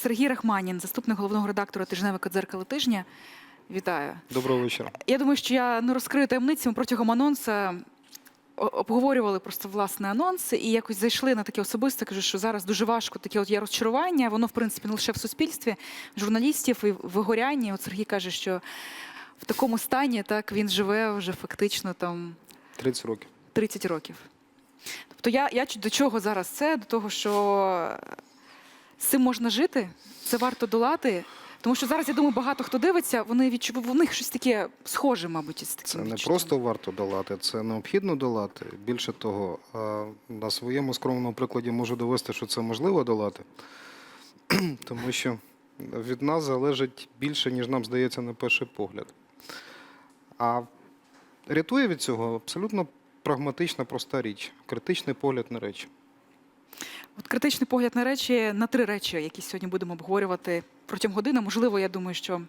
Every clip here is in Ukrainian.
Сергій Рахманін, заступник головного редактора тижневика дзеркало тижня. Вітаю. Доброго вечора. Я думаю, що я не розкрию таємниці. Ми протягом анонсу обговорювали просто власне анонс і якось зайшли на таке особисте. Кажу, що зараз дуже важко таке от є розчарування. Воно, в принципі, не лише в суспільстві, журналістів і вигоряння. От Сергій каже, що в такому стані так він живе вже фактично там 30 років. 30 років. Тобто я, я до чого зараз це? До того, що з цим можна жити, це варто долати. Тому що зараз, я думаю, багато хто дивиться, вони відчувають, в них щось таке схоже, мабуть, із таким Це не відчуттям. просто варто долати, це необхідно долати. Більше того, на своєму скромному прикладі можу довести, що це можливо долати, тому що від нас залежить більше, ніж нам здається на перший погляд. А рятує від цього абсолютно прагматична, проста річ критичний погляд на речі. От критичний погляд на речі, на три речі, які сьогодні будемо обговорювати протягом години. Можливо, я думаю, що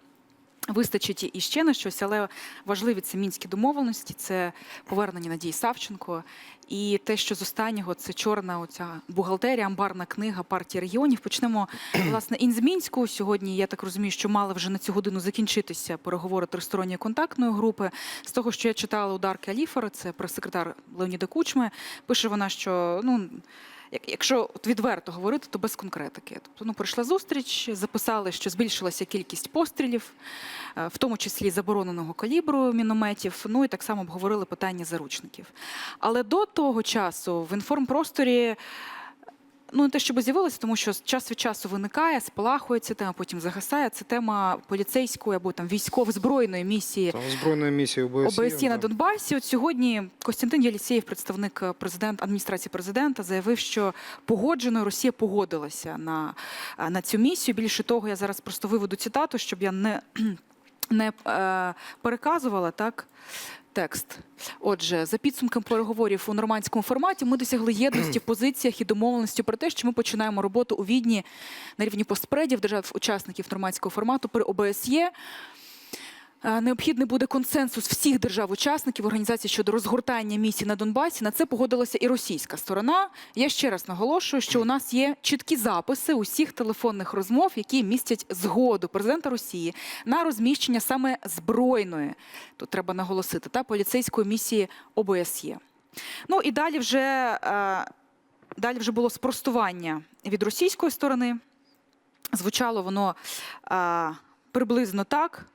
вистачить і ще на щось, але важливі це мінські домовленості, це повернення Надії Савченко. І те, що з останнього це чорна оця бухгалтерія, амбарна книга партії регіонів. Почнемо власне ін з Мінську. Сьогодні я так розумію, що мали вже на цю годину закінчитися переговори тристоронньої контактної групи. З того, що я читала у Дарки Аліфера, це прес-секретар Леоніда Кучми. Пише вона, що ну. Як- Якщо відверто говорити, то без конкретики. Тобто, ну, пройшла зустріч, записали, що збільшилася кількість пострілів, е, в тому числі забороненого калібру мінометів. Ну і так само обговорили питання заручників. Але до того часу в інформпросторі. Ну, не те, щоб з'явилося, тому що час від часу виникає, спалахує ця тема, потім загасає. Це тема поліцейської або там військово-збройної місії Там збройної місії ОБСЄ. ОБСЄ на да. Донбасі. От сьогодні Костянтин Єлісєєв, представник е, президент адміністрації президента, заявив, що погоджено Росія погодилася на, е, на цю місію. Більше того, я зараз просто виведу цитату, щоб я не, не е, переказувала так. Текст. Отже, за підсумком переговорів у нормандському форматі ми досягли єдності в позиціях і домовленості про те, що ми починаємо роботу у Відні на рівні постпредів держав-учасників нормандського формату при ОБСЄ. Необхідний буде консенсус всіх держав-учасників організації щодо розгортання місій на Донбасі. На це погодилася і російська сторона. Я ще раз наголошую, що у нас є чіткі записи усіх телефонних розмов, які містять згоду президента Росії на розміщення саме збройної, тут треба наголосити, та поліцейської місії ОБСЄ. Ну і далі вже, е, далі вже було спростування від російської сторони. Звучало воно е, приблизно так.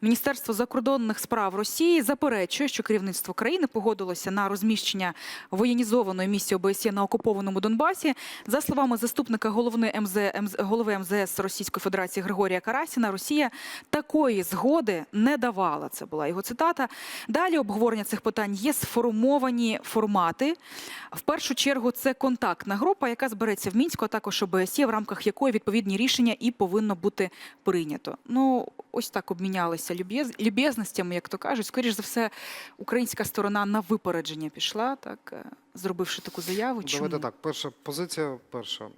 Міністерство закордонних справ Росії заперечує, що керівництво країни погодилося на розміщення воєнізованої місії ОБСЄ на окупованому Донбасі. За словами заступника голови, МЗ, голови МЗС Російської Федерації Григорія Карасіна, Росія такої згоди не давала. Це була його цитата. Далі обговорення цих питань є сформовані формати. В першу чергу це контактна група, яка збереться в Мінську, а також ОБСЄ, в рамках якої відповідні рішення і повинно бути прийнято. Ну, ось так обмінялися люб'єз- люб'язностями, як то кажуть. Скоріш за все, українська сторона на випередження пішла, так е, зробивши таку заяву. Чому? Давайте так. Перша позиція перша.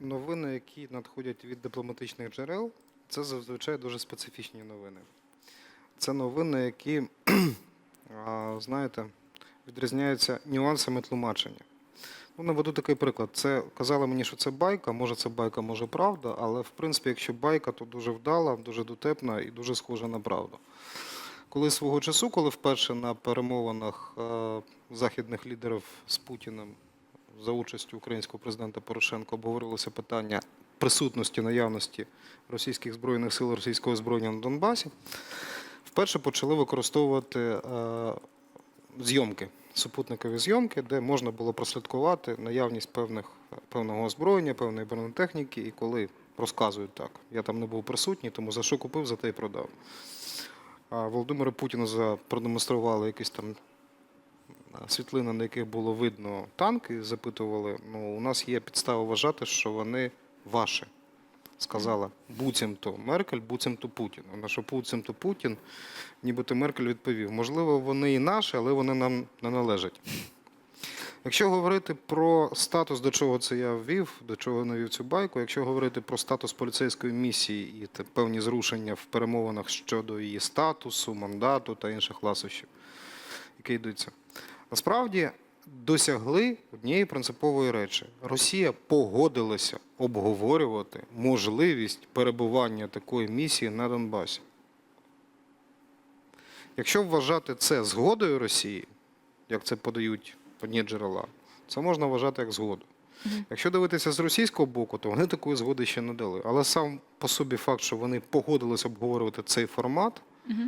Новини, які надходять від дипломатичних джерел, це зазвичай дуже специфічні новини. Це новини, які, знаєте, відрізняються нюансами тлумачення. Ну, наведу такий приклад. Це казали мені, що це байка. Може, це байка, може правда, але в принципі, якщо байка, то дуже вдала, дуже дотепна і дуже схожа на правду. Коли свого часу, коли вперше на перемовинах е, західних лідерів з Путіним за участю українського президента Порошенка обговорилося питання присутності наявності російських збройних сил російського озброєння на Донбасі, вперше почали використовувати е, зйомки, супутникові зйомки, де можна було прослідкувати наявність певних, певного озброєння, певної бронетехніки, і коли розказують так, я там не був присутній, тому за що купив, за те й продав. А Володимиру Путіну продемонстрували якісь там світлини, на яких було видно танки, запитували, ну, у нас є підстава вважати, що вони ваші. Сказала буцімто Меркель, буцімто Путін. На що буцімто Путін, нібито Меркель відповів: можливо, вони і наші, але вони нам не належать. Якщо говорити про статус, до чого це я ввів, до чого навів цю байку, якщо говорити про статус поліцейської місії і певні зрушення в перемовинах щодо її статусу, мандату та інших ласощів, які йдуться. Насправді досягли однієї принципової речі. Росія погодилася обговорювати можливість перебування такої місії на Донбасі. Якщо вважати це згодою Росії, як це подають одні джерела, це можна вважати як згоду. Якщо дивитися з російського боку, то вони такої згоди ще не дали. Але сам по собі факт, що вони погодились обговорювати цей формат,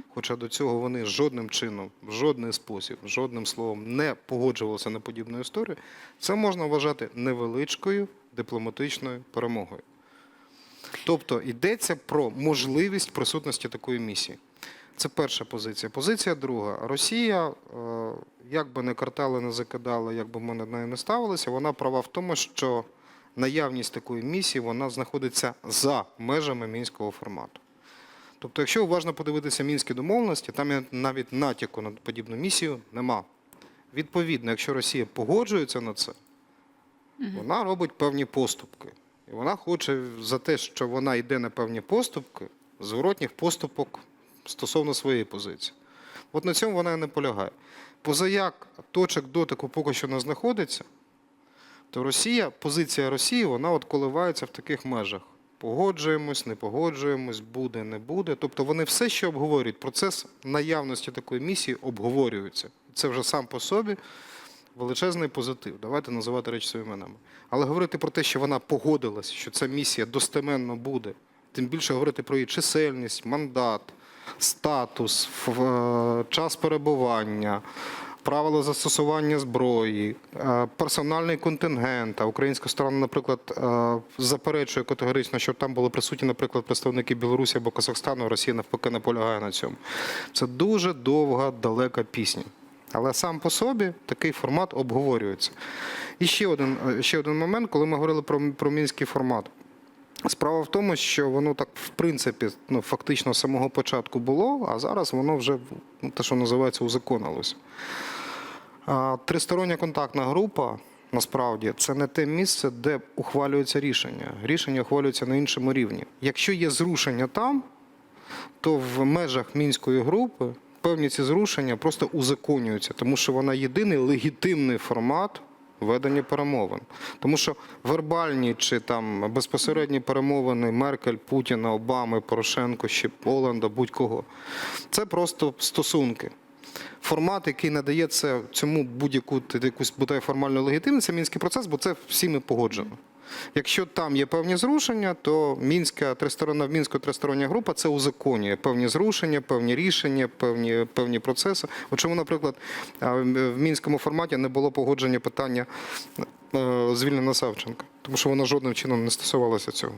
хоча до цього вони жодним чином, в жодний спосіб, жодним словом не погоджувалися на подібну історію, це можна вважати невеличкою дипломатичною перемогою. Тобто йдеться про можливість присутності такої місії. Це перша позиція. Позиція друга. Росія, е, як би не картали, не закидали, як би ми над нею не ставилися, вона права в тому, що наявність такої місії вона знаходиться за межами мінського формату. Тобто, якщо уважно подивитися мінські домовленості, там навіть натяку на подібну місію нема. Відповідно, якщо Росія погоджується на це, вона робить певні поступки. І вона хоче за те, що вона йде на певні поступки, зворотніх поступок стосовно своєї позиції. От на цьому вона і не полягає. Позаяк точок дотику поки що не знаходиться, то Росія, позиція Росії, вона от коливається в таких межах. Погоджуємось, не погоджуємось, буде, не буде. Тобто вони все, що обговорюють, процес наявності такої місії обговорюється. Це вже сам по собі величезний позитив. Давайте називати речі своїми іменами. Але говорити про те, що вона погодилась, що ця місія достеменно буде, тим більше говорити про її чисельність, мандат, статус, е, час перебування. Правила застосування зброї, е, персональний контингент. А українська сторона, наприклад, е, заперечує категорично, щоб там були присутні, наприклад, представники Білорусі або Казахстану. Росія навпаки наполягає на цьому. Це дуже довга, далека пісня. Але сам по собі такий формат обговорюється. І ще один, е, ще один момент, коли ми говорили про, про мінський формат. Справа в тому, що воно так, в принципі, ну, фактично з самого початку було, а зараз воно вже ну, те, що називається, узаконилося. Тристороння контактна група насправді це не те місце, де ухвалюються рішення. Рішення ухвалюються на іншому рівні. Якщо є зрушення там, то в межах мінської групи певні ці зрушення просто узаконюються, тому що вона єдиний легітимний формат ведення перемовин. Тому що вербальні чи там безпосередні перемовини Меркель, Путіна, Обами, Порошенко, ще Оланда, будь-кого це просто стосунки. Формат, який надає це цьому будь-яку якусь бодай формальну легітимність, це мінський процес, бо це всіми погоджено. Якщо там є певні зрушення, то мінська тристоронна мінська тристороння група це узаконює певні зрушення, певні рішення, певні, певні процеси. От чому, наприклад, в мінському форматі не було погодження питання е, звільнення Савченка, тому що воно жодним чином не стосувалося цього.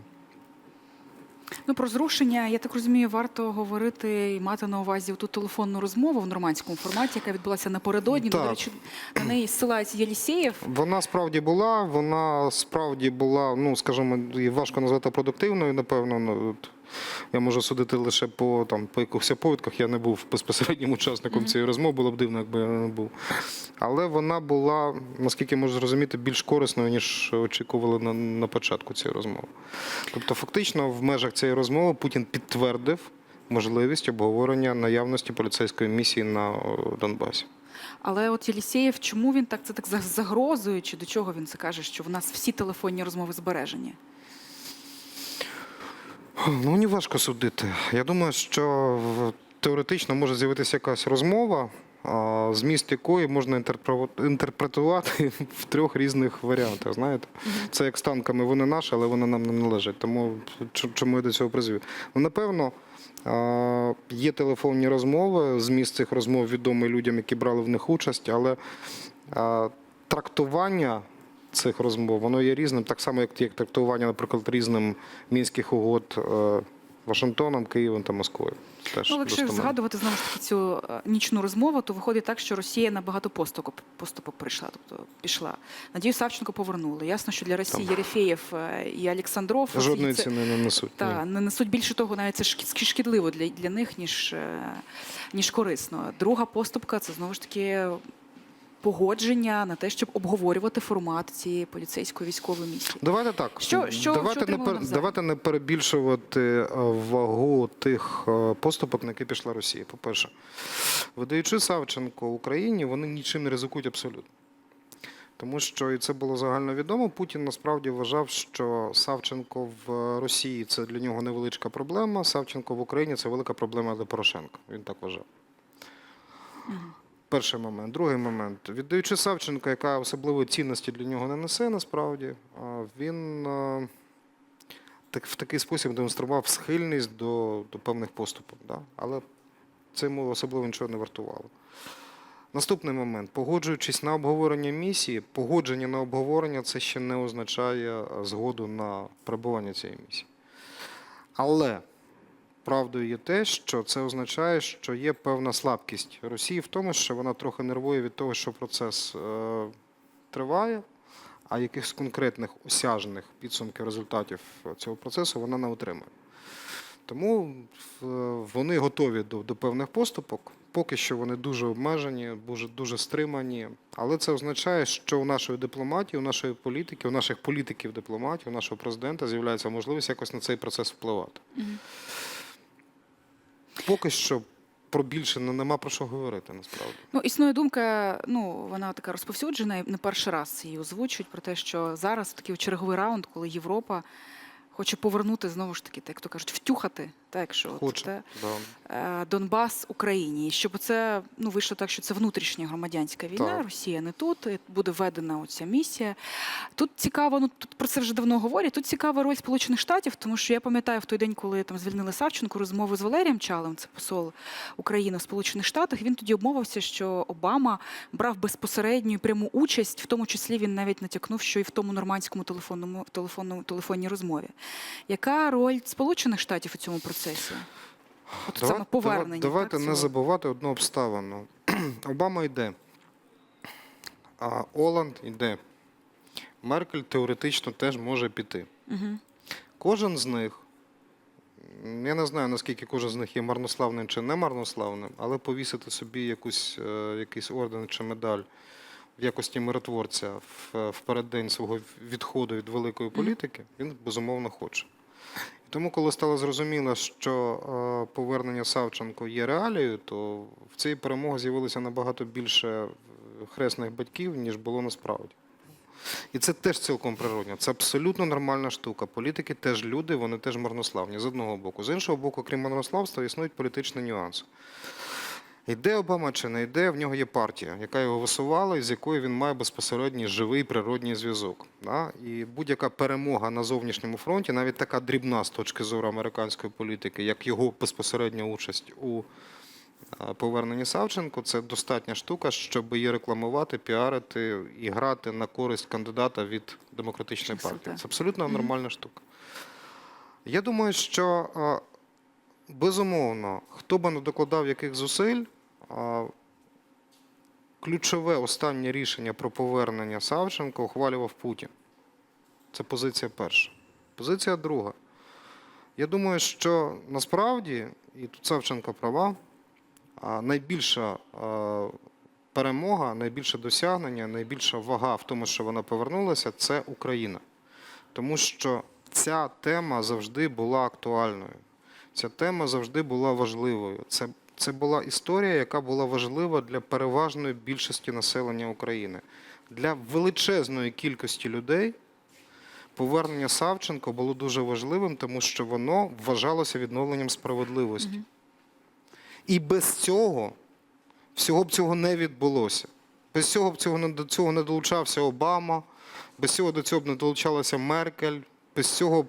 Ну про зрушення, я так розумію, варто говорити і мати на увазі ту телефонну розмову в нормандському форматі, яка відбулася напередодні. Так. До речі, на неї ссилається Єлісєєв. Вона справді була, вона справді була, ну скажімо, її важко назвати продуктивною, напевно. Ну, от я можу судити лише по там по якихось оповідках. Я не був безпосереднім учасником цієї розмови, було б дивно, якби я не був. Але вона була, наскільки можу зрозуміти, більш корисною, ніж очікували на, на початку цієї розмови. Тобто, фактично, в межах цієї розмови Путін підтвердив можливість обговорення наявності поліцейської місії на Донбасі. Але от Єлісєєв, чому він так це так за- загрозує, чи до чого він це каже, що в нас всі телефонні розмови збережені? Ну, мені важко судити. Я думаю, що теоретично може з'явитися якась розмова, зміст якої можна інтерпретувати в трьох різних варіантах. Знаєте, це як з танками, вони наші, але вони нам не належать. Тому чому я до цього призвів? Ну, напевно, є телефонні розмови. Зміст цих розмов відомий людям, які брали в них участь, але трактування цих розмов, воно є різним, так само, як, як трактування, наприклад, різним мінських угод е, Вашингтоном, Києвом та Москвою. Теж Ну, якщо згадувати знову ж таки цю е, нічну розмову, то виходить так, що Росія на багато поступок, поступок прийшла, тобто пішла. Надію Савченко повернули. Ясно, що для Росії Єрефєєв е, і Олександров Жодної це- ціни не несуть. ні. Та не несуть більше того, навіть це шкідливо для, для них, ніж, ніж корисно. Друга поступка це знову ж таки погодження на те, щоб обговорювати формат цієї поліцейської військової місії. Давайте так. Що- що- давайте, що не пер, давайте не перебільшувати е, вагу тих е, поступок, на які пішла Росія. По-перше, видаючи Савченко Україні, вони нічим не ризикують абсолютно. Тому що і це було загальновідомо. Путін насправді вважав, що Савченко в Росії це для нього невеличка проблема. Савченко в Україні це велика проблема для Порошенка. Він так вважав. Перший момент. Другий момент. Віддаючи Савченка, яка особливої цінності для нього не несе, насправді, він так, в такий спосіб демонстрував схильність до, до певних поступок. Да? Але це йому особливо нічого не вартувало. Наступний момент. Погоджуючись на обговорення місії, погодження на обговорення це ще не означає згоду на перебування цієї місії. Але правдою є те, що це означає, що є певна слабкість Росії в тому, що вона трохи нервує від того, що процес е, триває, а якихось конкретних осяжних підсумків результатів цього процесу вона не отримує. Тому е, вони готові до, до певних поступок. Поки що вони дуже обмежені, дуже, дуже стримані. Але це означає, що у нашої дипломатії, у нашої політики, у наших політиків дипломатії, у нашого президента з'являється можливість якось на цей процес впливати. Поки що про більше ну, нема про що говорити насправді. Ну, існує думка, ну вона така розповсюджена, і не перший раз її озвучують про те, що зараз такий черговий раунд, коли Європа хоче повернути знову ж таки, так як то кажуть, втюхати, так якщо от Хоче. те, Да. е, Донбас Україні, щоб це ну вийшло так, що це внутрішня громадянська війна, Так. Росія не тут, буде введена оця місія. Тут цікаво, ну тут про це вже давно говорять. Тут цікава роль Сполучених Штатів, тому що я пам'ятаю в той день, коли там звільнили Савченко, розмови з Валерієм Чалем, це посол України в Сполучених Штатах. Він тоді обмовився, що Обама брав безпосередню пряму участь, в тому числі він навіть натякнув, що і в тому нормандському телефонному телефонному телефонній розмові. Яка роль Сполучених Штатів у цьому процесі? От Давай- саме повернення. Давайте так, не цього? забувати одну обставину. Обама йде, а Оланд йде. Меркель теоретично теж може піти. Мгм. Кожен з них, я не знаю, наскільки кожен з них є марнославним чи не марнославним, але повісити собі якусь, е, якийсь орден чи медаль в якості миротворця в, в переддень свого відходу від великої політики, він безумовно хоче. Тому, коли стало зрозуміло, що е, повернення Савченко є реалією, то в цій перемоги з'явилося набагато більше е, хресних батьків, ніж було насправді. І це теж цілком природньо. Це абсолютно нормальна штука. Політики теж люди, вони теж марнославні з одного боку. З іншого боку, крім марнославства, існують політичні нюанси. Йде Обама чи не йде, в нього є партія, яка його висувала, і з якою він має безпосередній живий природній зв'язок. І будь-яка перемога на зовнішньому фронті, навіть така дрібна з точки зору американської політики, як його безпосередня участь у поверненні Савченко, це достатня штука, щоб її рекламувати, піарити і грати на користь кандидата від демократичної партії. Це абсолютно нормальна штука. Я думаю, що безумовно, хто би не докладав яких зусиль, ключове останнє рішення про повернення Савченко ухвалював Путін. Це позиція перша. Позиція друга. Я думаю, що насправді, і тут Савченко права, найбільша перемога, найбільше досягнення, найбільша вага в тому, що вона повернулася, це Україна. Тому що ця тема завжди була актуальною. Ця тема завжди була важливою. Це, це була історія, яка була важлива для переважної більшості населення України. Для величезної кількості людей повернення Савченко було дуже важливим, тому що воно вважалося відновленням справедливості. І без цього всього б цього не відбулося. Без цього б цього до цього не долучався Обама, без цього до цього б не долучалася Меркель, без цього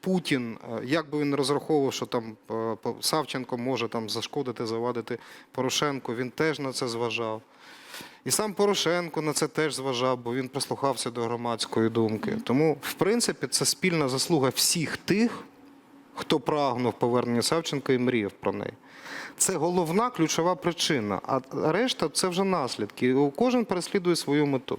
Путін, е, як би він розраховував, що там е, Савченко може там зашкодити, завадити Порошенку, він теж на це зважав. І сам Порошенко на це теж зважав, бо він прислухався до громадської думки. Тому, в принципі, це спільна заслуга всіх тих, хто прагнув повернення Савченка і мріяв про неї. Це головна ключова причина. А решта це вже наслідки. Кожен переслідує свою мету.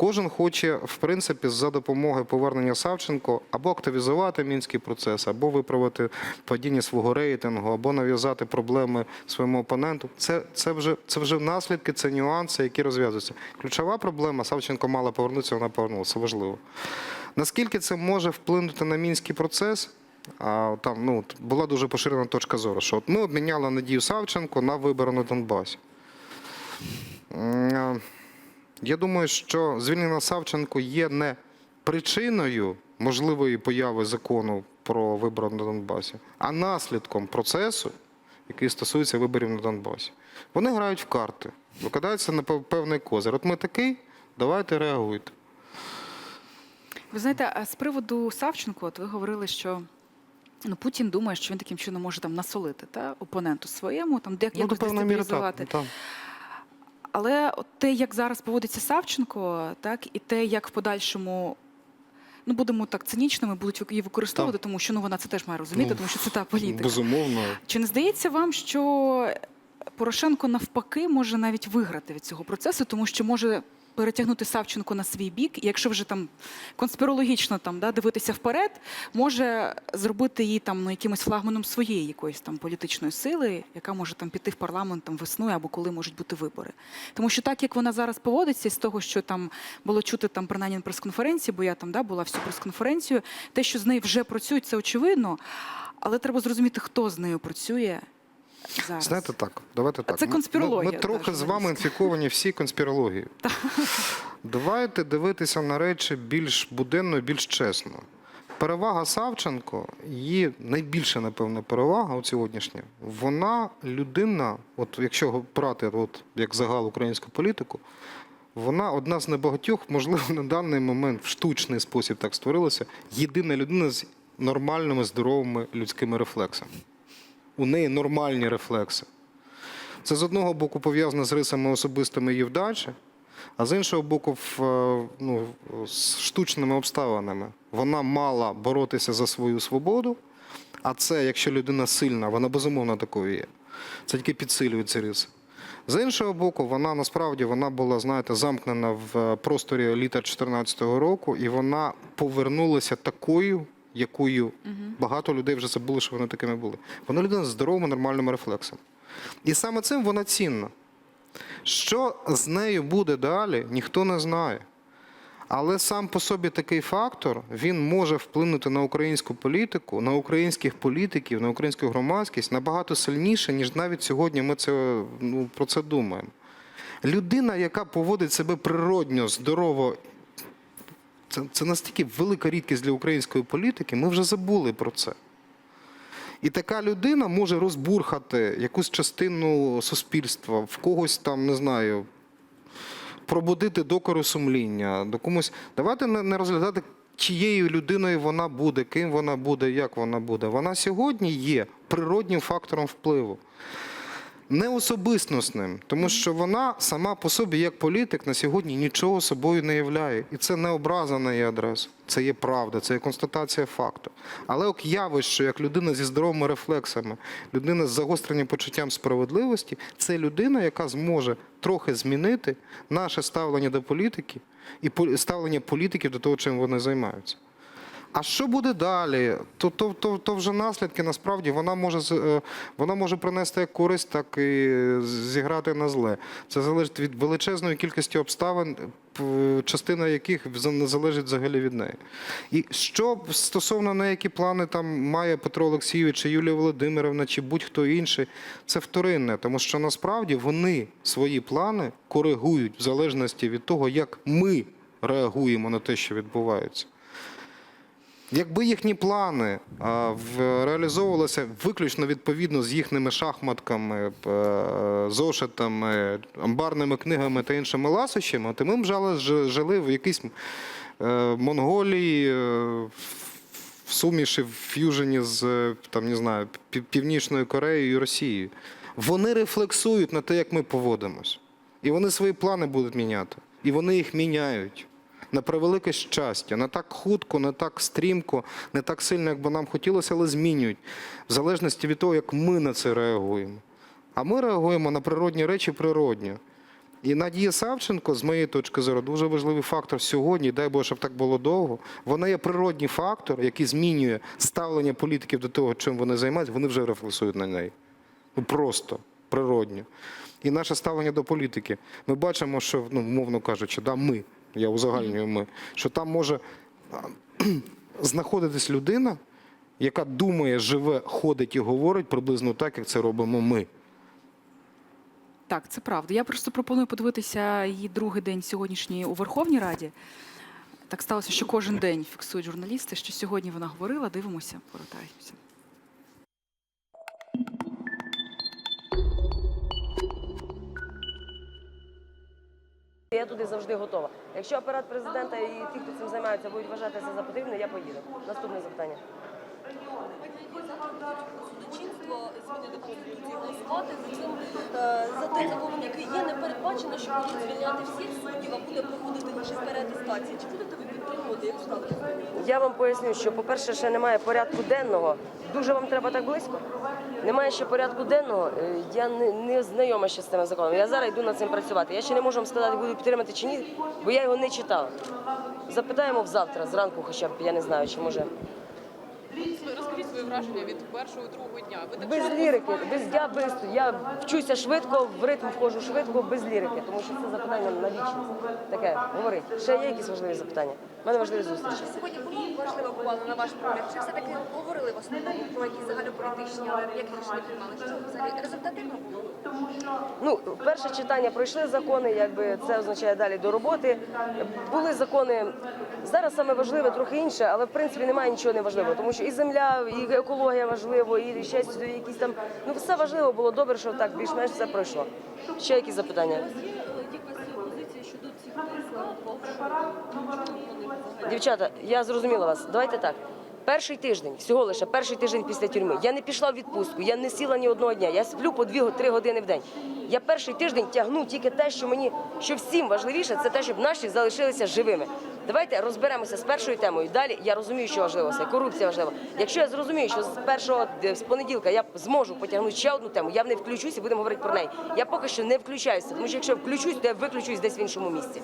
Кожен хоче, в принципі, за допомогою повернення Савченко або активізувати мінський процес, або виправити падіння свого рейтингу, або нав'язати проблеми своєму опоненту. Це, це, вже, це вже наслідки, це нюанси, які розв'язуються. Ключова проблема Савченко мала повернутися, вона повернулася. Важливо. Наскільки це може вплинути на мінський процес? А, там ну, була дуже поширена точка зору, що от ми обміняли Надію Савченко на вибори на Донбасі. Я думаю, що звільнення Савченко є не причиною можливої появи закону про вибори на Донбасі, а наслідком процесу, який стосується виборів на Донбасі. Вони грають в карти, викладаються на пев- певний козир. От ми такий, давайте реагуйте. Ви знаєте, а з приводу Савченко, от ви говорили, що ну, Путін думає, що він таким чином може там насолити та, опоненту своєму, там де Ну, до Але от те, як зараз поводиться Савченко, так і те, як в подальшому. Ну, будемо так цинічними, будуть її використовувати, тому що ну вона це теж має розуміти, Ну, тому що це та політика. Безумовно. Чи не здається вам, що Порошенко навпаки може навіть виграти від цього процесу, тому що може перетягнути Савченко на свій бік, і якщо вже там конспірологічно там да, дивитися вперед, може зробити її там ну, якимось флагманом своєї якоїсь там політичної сили, яка може там піти в парламент там весною або коли можуть бути вибори. Тому що так як вона зараз поводиться з того, що там було чути там принаймні на прес-конференції, бо я там да, була всю прес-конференцію, те, що з нею вже працюють, це очевидно. Але треба зрозуміти, хто з нею працює зараз. Знаєте так, давайте так. це конспірологія, Ми, ми трохи з вами інфіковані всі конспірологією. Давайте дивитися на речі більш буденно, і більш чесно. Перевага Савченко, її найбільша, напевно, перевага от сьогоднішня, вона людина, от якщо брати от, як загал українську політику, вона одна з небагатьох, можливо, на даний момент в штучний спосіб так створилася, єдина людина з нормальними, здоровими людськими рефлексами. У неї нормальні рефлекси. Це з одного боку пов'язано з рисами особистими її вдачі, а з іншого боку, е, ну, з штучними обставинами. Вона мала боротися за свою свободу, а це, якщо людина сильна, вона безумовно такою є. Це тільки підсилює ці риси. З іншого боку, вона насправді вона була, знаєте, замкнена в е, просторі літа 2014 року, і вона повернулася такою, якою багато людей вже забули, що вони такими були. Вона людина з здоровими, нормальними рефлексами. І саме цим вона цінна. Що з нею буде далі, ніхто не знає. Але сам по собі такий фактор він може вплинути на українську політику, на українських політиків, на українську громадськість набагато сильніше, ніж навіть сьогодні ми це, ну, про це думаємо. Людина, яка поводить себе природньо, здорово, це, це настільки велика рідкість для української політики, ми вже забули про це. І така людина може розбурхати якусь частину суспільства, в когось там, не знаю, пробудити докору сумління, до комусь. Давайте не не розглядати, чиєю людиною вона буде, ким вона буде, як вона буде. Вона сьогодні є природнім фактором впливу. Не особистісним, тому що вона сама по собі, як політик, на сьогодні нічого собою не являє. І це не образа на її адресу. Це є правда, це є констатація факту. Але як явище, як людина зі здоровими рефлексами, людина з загостреним почуттям справедливості, це людина, яка зможе трохи змінити наше ставлення до політики і ставлення політиків до того, чим вони займаються. А що буде далі? То, то, то, то вже наслідки насправді вона може е, вона може принести як користь, так і зіграти на зле. Це залежить від величезної кількості обставин, частина яких залежить взагалі від неї. І що стосовно на які плани там має Петро Олексійович, чи Юлія Володимирівна, чи будь-хто інший, це вторинне, тому що насправді вони свої плани коригують в залежності від того, як ми реагуємо на те, що відбувається. Якби їхні плани реалізовувалися виключно відповідно з їхніми шахматками, е, зошитами, амбарними книгами та іншими ласощами, то ми б жили в якійсь е, Монголії, е, в суміші, в ф'южені з там, не знаю, Північною Кореєю і Росією. Вони рефлексують на те, як ми поводимось. І вони свої плани будуть міняти. І вони їх міняють. На превелике щастя, не так хутко, не так стрімко, не так сильно, як би нам хотілося, але змінюють. В залежності від того, як ми на це реагуємо. А ми реагуємо на природні речі природньо. І Надія Савченко, з моєї точки зору, дуже важливий фактор сьогодні, дай Боже, щоб так було довго. Вона є природній фактор, який змінює ставлення політиків до того, чим вони займаються, вони вже рефлексують на неї. Ну, просто природньо. І наше ставлення до політики. Ми бачимо, що, ну, мовно кажучи, да, ми, я узагальнюю ми, що там може знаходитись людина, яка думає, живе, ходить і говорить приблизно так, як це робимо ми. Так, це правда. Я просто пропоную подивитися її другий день сьогоднішній у Верховній Раді. Так сталося, що кожен день фіксують журналісти, що сьогодні вона говорила. Дивимося, повертаємося. Я туди завжди готова. Якщо апарат президента і ті, хто цим займаються, будуть вважати за потрібне, я поїду. Наступне запитання. зміни до конституції голосувати за цим е, за тим який є, не передбачено, що будуть звільняти всіх суддів, а буде проходити лише переатестація. Чи будете ви Я вам поясню, що, по-перше, ще немає порядку денного. Дуже вам треба так близько. Немає ще порядку денного. Е, Я не, не знайома ще з цим законом. Я зараз йду над цим працювати. Я ще не можу вам сказати, буду підтримати чи ні, бо я його не читала. Запитаємо завтра, зранку, хоча б я не знаю, чи може. Розкажіть свої враження від першого другого дня. Ви так Без лірики, без я без я вчуся швидко, в ритм входжу швидко, без лірики, тому що це запитання на вічність. Таке говорить. Ще є якісь важливі запитання? У мене важливі зустрічі. Сьогодні було важливо бувало на ваш погляд. Чи все-таки говорили в основному про якісь загальнополітичні, але як рішення приймали? Що взагалі результативно було? Ну, перше читання пройшли закони, якби це означає далі до роботи. Були закони. Зараз саме важливе трохи інше, але в принципі немає нічого неважливого, тому що і земля, і екологія важливо, і ще якісь там. Ну все важливо було добре, що так більш-менш все пройшло. Ще якісь запитання? Е, якась позиція щодо цих Дівчата, я зрозуміла вас. Давайте так. Перший тиждень, всього лише перший тиждень після тюрми. Я не пішла в відпустку, я не сіла ні одного дня. Я сплю по 2-3 години в день. Я перший тиждень тягну тільки те, що мені що всім важливіше, це те, щоб наші залишилися живими. Давайте розберемося з першою темою. Далі я розумію, що важливо це корупція важлива. Якщо я зрозумію, що з першого е, з понеділка я зможу потягнути ще одну тему, я в не включусь і будемо говорити про неї. Я поки що не включаюся, тому що якщо включусь, то я виключусь десь в іншому місці.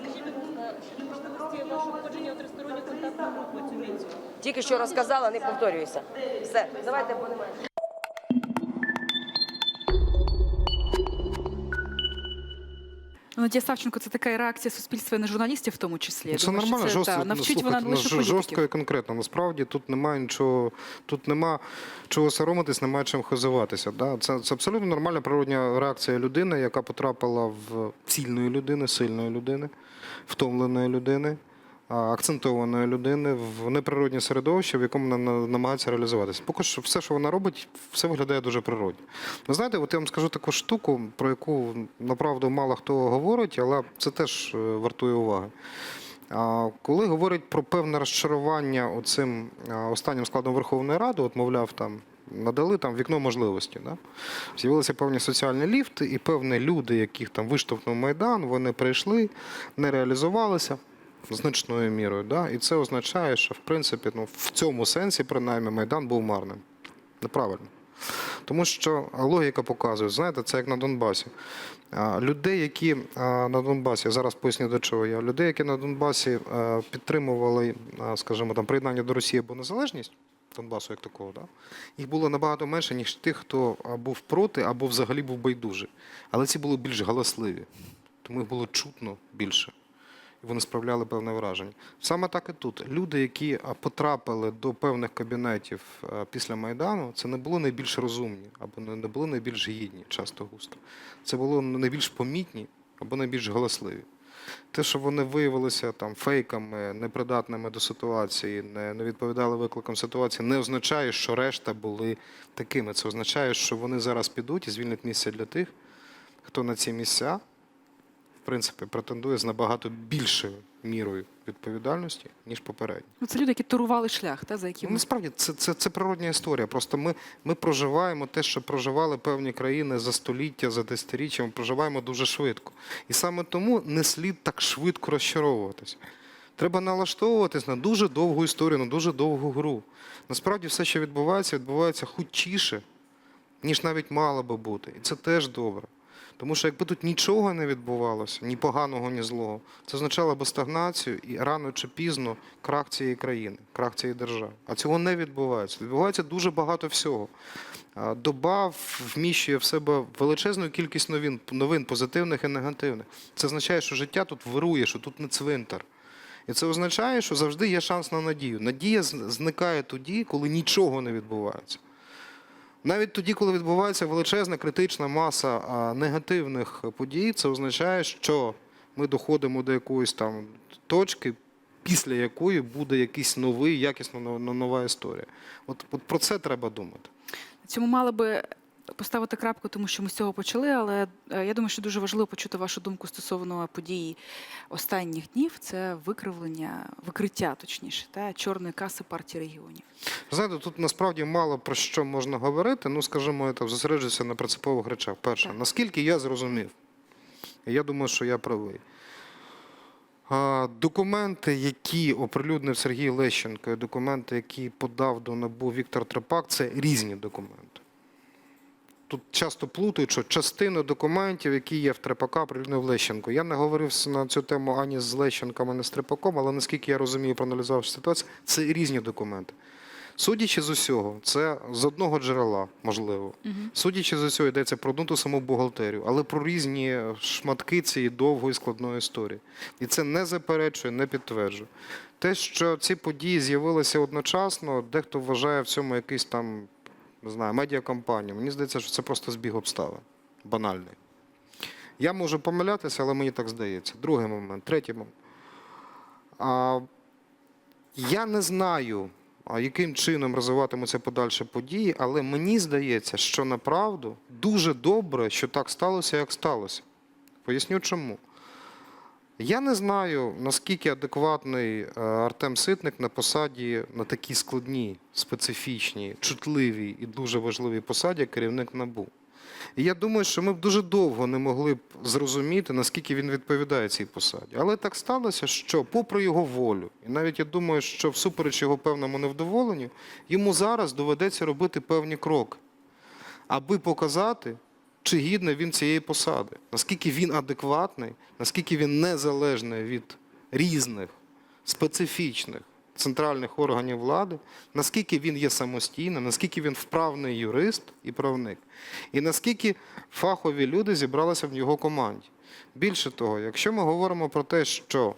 можливості вашого входження у тристоронню контактну групу цю мінську. Тільки що розказала, не повторююся. Все, давайте будемо. Ну, Надія Савченко, це така реакція суспільства і на журналістів, в тому числі. Ну, Це думаю, що нормально, жорстко. та, ну, навчить вона слухайте, не лише ну, жорстко і конкретно. Насправді тут немає нічого, тут нема чого соромитись, немає чим хизуватися. Да? Це, це абсолютно нормальна природня реакція людини, яка потрапила в сильної людини, сильної людини, втомленої людини. Акцентованої людини в неприродне середовище, в якому вона намагається реалізуватися. Поки що все, що вона робить, все виглядає дуже природно. Ви знаєте, от я вам скажу таку штуку, про яку направду мало хто говорить, але це теж е, вартує уваги. Коли говорять про певне розчарування оцим останнім складом Верховної Ради, от мовляв, там надали там вікно можливості. Да? З'явилися певні соціальні ліфти, і певні люди, яких там виштовхнув Майдан, вони прийшли, не реалізувалися. Значною мірою, да? і це означає, що в принципі, ну в цьому сенсі, принаймні, Майдан був марним. Неправильно. Тому що логіка показує, знаєте, це як на Донбасі. Людей, які на Донбасі, зараз поясню до чого я, людей, які на Донбасі підтримували, скажімо, там приєднання до Росії або незалежність Донбасу як такого, да? їх було набагато менше, ніж тих, хто був проти або взагалі був байдужий. Але ці були більш галасливі, тому їх було чутно більше. І вони справляли певне враження. Саме так і тут. Люди, які потрапили до певних кабінетів після Майдану, це не було найбільш розумні або не були найбільш гідні, часто густо. Це було найбільш помітні або найбільш галасливі. Те, що вони виявилися там фейками, непридатними до ситуації, не, не відповідали викликам ситуації, не означає, що решта були такими. Це означає, що вони зараз підуть і звільнять місце для тих, хто на ці місця принципі, претендує з набагато більшою мірою відповідальності, ніж попередньо. Ну, це люди, які турували шлях, та, за Ну, яким насправді це, це, це природня історія. Просто ми, ми проживаємо те, що проживали певні країни за століття, за десятиріччя, ми проживаємо дуже швидко. І саме тому не слід так швидко розчаровуватися. Треба налаштовуватись на дуже довгу історію, на дуже довгу гру. Насправді все, що відбувається, відбувається хутчіше, ніж навіть мало би бути. І це теж добре. Тому що якби тут нічого не відбувалося, ні поганого, ні злого, це означало би стагнацію і рано чи пізно крах цієї країни, крах цієї держави. А цього не відбувається. Відбувається дуже багато всього. Доба вміщує в себе величезну кількість новин, новин позитивних і негативних. Це означає, що життя тут вирує, що тут не цвинтар. І це означає, що завжди є шанс на надію. Надія зникає тоді, коли нічого не відбувається. Навіть тоді, коли відбувається величезна критична маса негативних подій, це означає, що ми доходимо до якоїсь там точки, після якої буде якийсь новий, якісно но- но- нова історія. От, от про це треба думати. Цьому мали би поставити крапку, тому що ми з цього почали. Але е, я думаю, що дуже важливо почути вашу думку стосовно подій останніх днів. Це викривлення, викриття, точніше, та чорної каси партії регіонів. Знаєте, тут насправді мало про що можна говорити. Ну, скажімо, це зосереджується на принципових речах. Перше, Так. наскільки я зрозумів, я думаю, що я правий. Документи, які оприлюднив Сергій Лещенко, і документи, які подав до НАБУ Віктор Трапак, це різні документи. Тут часто плутають, що частину документів, які є в Трепака, оприлюднив Лещенко. Я не говорив на цю тему ані з Лещенком, ані з Трепаком, але наскільки я розумію, проаналізувавши ситуацію, це різні документи. Судячи з усього, це з одного джерела, можливо. Судячи з усього, йдеться про одну ту саму бухгалтерію, але про різні шматки цієї довгої складної історії. І це не заперечує, не підтверджує. Те, що ці події з'явилися одночасно, дехто вважає в цьому якийсь там, не знаю, медіакомпанію. Мені здається, що це просто збіг обставин. Банальний. Я можу помилятися, але мені так здається. Другий момент, третій момент. А, я не знаю, яким чином розвиватимуться подальші події, але мені здається, що направду дуже добре, що так сталося, як сталося. Поясню чому. Я не знаю, наскільки адекватний е, Артем Ситник на посаді на такій складній, специфічній, чутливій і дуже важливій посаді керівник НАБУ. І я думаю, що ми б дуже довго не могли б зрозуміти, наскільки він відповідає цій посаді. Але так сталося, що, попри його волю, і навіть я думаю, що всупереч його певному невдоволенню, йому зараз доведеться робити певні кроки, аби показати, чи гідний він цієї посади, наскільки він адекватний, наскільки він незалежний від різних специфічних центральних органів влади, наскільки він є самостійним, наскільки він вправний юрист і правник, і наскільки фахові люди зібралися в його команді. Більше того, якщо ми говоримо про те, що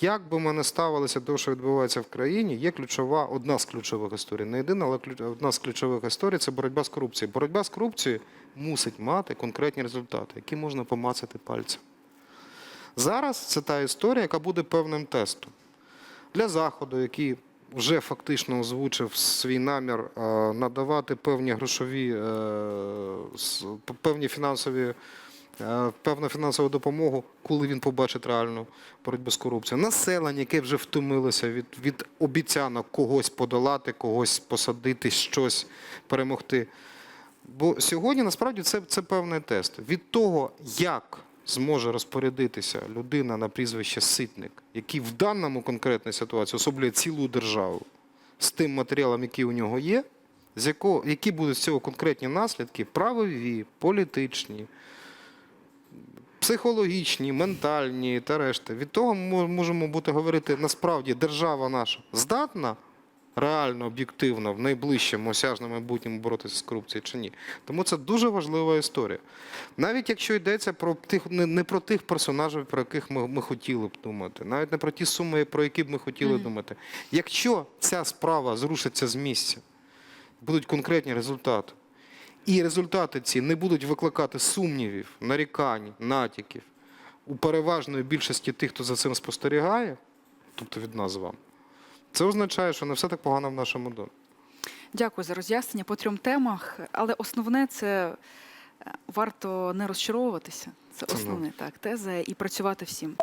як би ми не ставилися до того, що відбувається в країні, є ключова, одна з ключових історій. Не єдина, але одна з ключових історій це боротьба з корупцією. Боротьба з корупцією мусить мати конкретні результати, які можна помацати пальцем. Зараз це та історія, яка буде певним тестом для Заходу, який вже фактично озвучив свій намір е, надавати певні грошові, е, певні фінансові. Е, Певну фінансову допомогу, коли він побачить реальну боротьбу з корупцією. Населення, яке вже втомилося від, від обіцянок когось подолати, когось посадити, щось перемогти. Бо сьогодні насправді це, це певний тест. Від того, як зможе розпорядитися людина на прізвище Ситник, який в даному конкретній ситуації особлює цілу державу з тим матеріалом, який у нього є, з якого, які будуть з цього конкретні наслідки, правові, політичні, психологічні, ментальні та решта. Від того ми можемо бути говорити, насправді держава наша здатна реально, об'єктивно в найближчому осяжному майбутньому боротися з корупцією чи ні. Тому це дуже важлива історія. Навіть якщо йдеться про тих, не, про тих персонажів, про яких ми, ми хотіли б думати, навіть не про ті суми, про які б ми хотіли думати. Якщо ця справа зрушиться з місця, будуть конкретні результати, і результати ці не будуть викликати сумнівів, нарікань, натяків у переважної більшості тих, хто за цим спостерігає, тобто від нас з вами, це означає, що не все так погано в нашому домі. Дякую за роз'яснення по трьом темах. Але основне це е, варто не розчаровуватися. Це Це основне так, теза і працювати всім.